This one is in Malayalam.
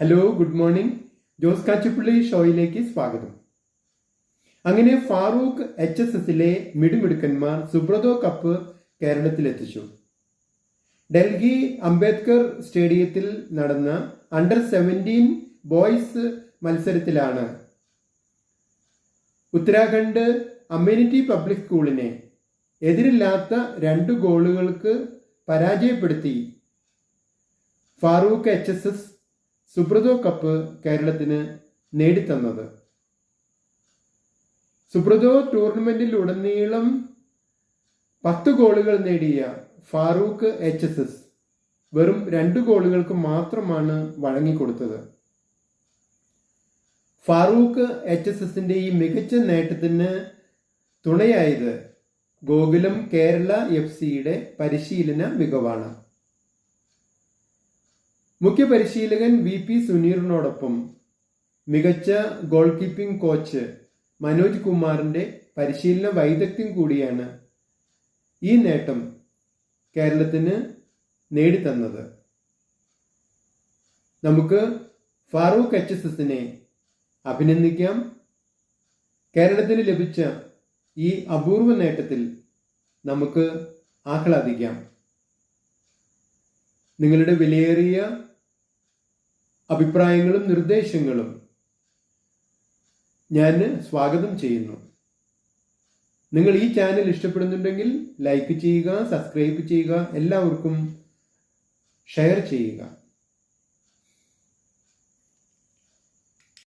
Hello good morning Jose Kachippally ഷോയിലേക്ക് സ്വാഗതം. അങ്ങനെ ഫാറൂഖ് എച്ച് എസ് എസിലെ മിടുമിടുക്കന്മാർ സുബ്രതോ കപ്പ് കേരളത്തിലെത്തിച്ചു. ഡൽഹി അംബേദ്കർ സ്റ്റേഡിയത്തിൽ നടന്ന അണ്ടർ സെവന്റീൻ ബോയ്സ് മത്സരത്തിലാണ് ഉത്തരാഖണ്ഡ് അമ്യൂണിറ്റി പബ്ലിക് സ്കൂളിനെ എതിരില്ലാത്ത രണ്ട് ഗോളുകൾക്ക് പരാജയപ്പെടുത്തി Farook H S S Subroto cup കേരളത്തിന് നേടിത്തന്നത്. സുബ്രതോ ടൂർണമെന്റിൽ ഉടനീളം പത്ത് ഗോളുകൾ നേടിയ ഫാറൂഖ് എച്ച് എസ് എസ് വെറും രണ്ട് ഗോളുകൾക്ക് മാത്രമാണ് വഴങ്ങിക്കൊടുത്തത്. ഫാറൂഖ് എച്ച് എസ് എസിന്റെ ഈ മികച്ച നേട്ടത്തിന് തുണയായത് ഗോകുലം കേരള എഫ് സിയുടെ പരിശീലന മികവാണ്. മുഖ്യ പരിശീലകൻ വി പി സുനീറിനോടൊപ്പം മികച്ച ഗോൾ കീപ്പിംഗ് കോച്ച് മനോജ് കുമാറിന്റെ പരിശീലന വൈദഗ്ധ്യം കൂടിയാണ് ഈ നേട്ടം കേരളത്തിന് നേടിത്തന്നത്. നമുക്ക് ഫാറൂഖ് എച്ച് എസ് എസിനെ അഭിനന്ദിക്കാം. കേരളത്തിന് ലഭിച്ച ഈ അപൂർവ നേട്ടത്തിൽ നമുക്ക് ആഹ്ലാദിക്കാം. നിങ്ങളുടെ വിലയേറിയ അഭിപ്രായങ്ങളും നിർദ്ദേശങ്ങളും ഞാൻ സ്വാഗതം ചെയ്യുന്നു. നിങ്ങൾ ഈ ചാനൽ ഇഷ്ടപ്പെടുന്നുണ്ടെങ്കിൽ ലൈക്ക് ചെയ്യുക സബ്സ്ക്രൈബ് ചെയ്യുക എല്ലാവർക്കും ഷെയർ ചെയ്യുക.